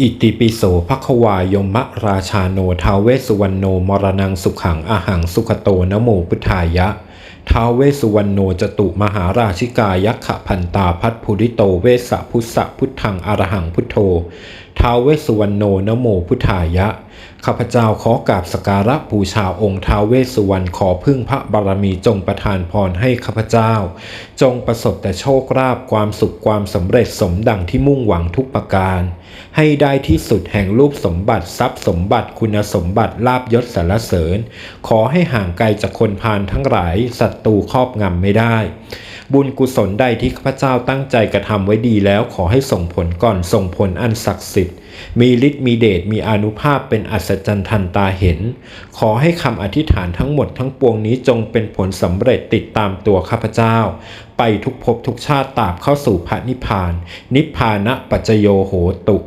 อิติปิโสภควายมะราชาโนทาเวสุวรรณโนมรณังสุขังอาหังสุขโตนโมพุทธายะ ท้าวเวสุวรรณโนจตุมหาราชิกายักขะพันตาพัทภูริโตเวสสะพุทธะพุทธังอรหังพุทโธท้าวเวสุวรรณโนนโมพุทธายะ ข้าพเจ้าขอกราบสการะบูชาองค์ท้าวเวสุวรรณขอพึ่งพระบารมีจงประทานพรให้ข้าพเจ้า จงประสบแต่โชคลาภความสุขความสำเร็จสมดังที่มุ่งหวังทุกประการ ให้ได้ที่สุดแห่งรูปสมบัติทรัพย์สมบัติคุณสมบัติลาบยศสรรเสริญ ขอให้ห่างไกลจากคนพาลทั้งหลายศัตรูครอบงำไม่ได้ บุญกุศลใดที่ข้าพเจ้าตั้งใจกระทำไว้ดีแล้วขอให้ส่งผลก่อนส่งผลอันศักดิ์สิทธิ์ มีฤทธิ์มีเดชมีอนุภาพเป็นอัศจรรย์ทันตาเห็น ขอให้คำอธิษฐานทั้งหมดทั้งปวงนี้จงเป็นผลสำเร็จติดตามตัวข้าพเจ้า ไปทุกภพทุกชาติตาบเข้าสู่พระนิพพาน นิพพานะปัจโยโหตุ